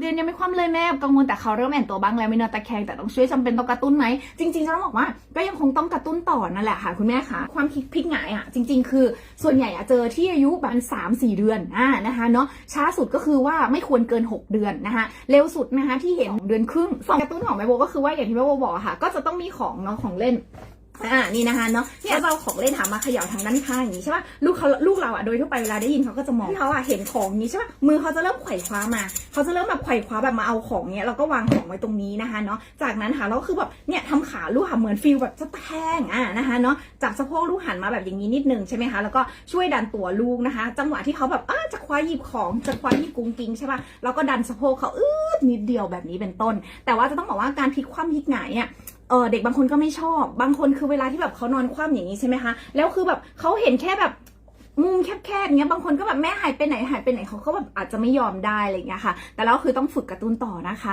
เรียนยังไม่คว่ำเลยแม่กังวลแต่เขาเริ่มแอนตัวบ้างแล้วไม่นอนตะแคงแต่ต้องช่วยจำเป็นต้องกระตุ้นไหมจริงๆจะต้องบอกว่าก็ยังคงต้องกระตุ้นต่อนั่นแหละค่ะคุณแม่คะความคิดพลิกหงายอะจริง ๆ คือส่วนใหญ่อะเจอที่อายุแบบสามสี่เดือนอ่านะคะเนาะช้าสุดก็คือว่าไม่ควรเกิน 6 เดือนนะคะเร็วสุดนะคะที่เห็นเดือนครึ่งสองกระตุ้นของแม่โบก็คือว่าอย่างที่แม่โบบอกค่ะ ก็จะต้องมีของเนาะของเล่น อ่านี่นะคะเนาะเนี่ยเราของเล่นหามาเขย่าทางด้านข้างอย่างนี้ใช่ป่ะลูกเขาลูกเราอะโดยทั่วไปเวลาได้ยินเขาก็จะมองเขาอะเห็นของนี้ใช่ป่ะมือเขาจะเริ่มไขว่คว้ามาเขาจะเริ่มแบบไขว่คว้าแบบมาเอาของเนี้ยเราก็วางของไว้ตรงนี้นะคะเนาะจากนั้นค่ะเราคือแบบเนี่ยทำขาลูกค่ะเหมือนฟิลแบบจะแทงอ่านะคะเนาะจับสะโพกลูกหันมาแบบอย่างนี้นิดนึงใช่ไหมคะแล้วก็ช่วยดันตัวลูกนะคะ จังหวะที่เขาแบบอ้าจะคว้าหยิบของจะคว้าหยิบกุ้งกิ้งใช่ป่ะเราก็ดันสะโพกเขาอืดนิดเดียวแบบนี้เป็นต้น แต่ว่าจะต้องบอกว่าการพลิกคว่ำพลิกหงายเนี่ย เออเด็กบางคนก็ไม่ชอบ บางคนคือเวลาที่แบบเขานอนคว่ำอย่างนี้ใช่ไหมคะ แล้วคือแบบเขาเห็นแค่แบบมุมแคบๆเงี้ย บางคนก็แบบแม่หายไปไหนหายไปไหนเขาก็แบบอาจจะไม่ยอมได้อะไรเงี้ยค่ะ แต่เราคือต้องฝึกกระตุ้นต่อนะคะ